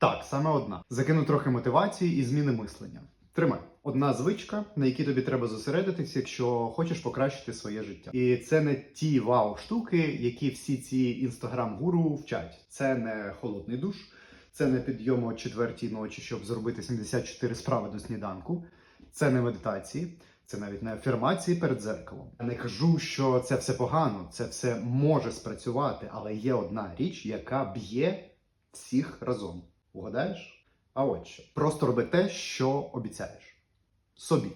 Так, саме одна. Закину трохи мотивації і зміни мислення. Тримай. Одна звичка, на якій тобі треба зосередитись, якщо хочеш покращити своє життя. І це не ті вау штуки, які всі ці інстаграм-гуру вчать. Це не холодний душ, це не підйом о четвертій ночі, щоб зробити 74 справи до сніданку. Це не медитації, це навіть не афірмації перед зеркалом. Я не кажу, що це все погано, це все може спрацювати, але є одна річ, яка б'є всіх разом. Угадаєш? А от що. Просто роби те, що обіцяєш. Собі.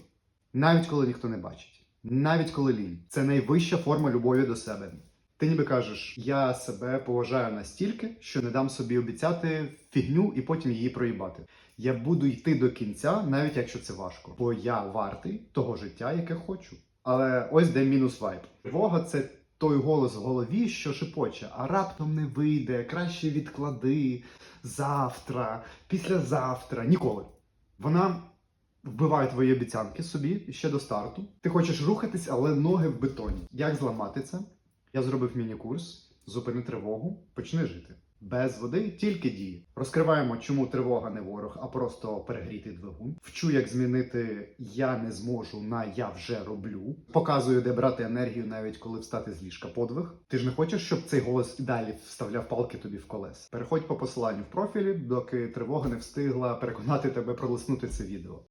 Навіть коли ніхто не бачить. Навіть коли лінь. Це найвища форма любові до себе. Ти ніби кажеш, я себе поважаю настільки, що не дам собі обіцяти фігню і потім її проїбати. Я буду йти до кінця, навіть якщо це важко, бо я вартий того життя, яке хочу. Але ось де мінус вайб. Тривога це той голос в голові, що шепоче, а раптом не вийде, краще відклади завтра, післязавтра, ніколи. Вона вбиває твої обіцянки собі ще до старту. Ти хочеш рухатись, але ноги в бетоні. Як зламати це? Я зробив міні-курс, зупини тривогу, почни жити. Без води тільки дії. Розкриваємо, чому тривога не ворог, а просто перегрітий двигун. Вчу, як змінити я не зможу на я вже роблю. Показую, де брати енергію, навіть коли встати з ліжка подвиг. Ти ж не хочеш, щоб цей голос і далі вставляв палки тобі в колес. Переходь по посиланню в профілі, доки тривога не встигла переконати тебе пролиснути це відео.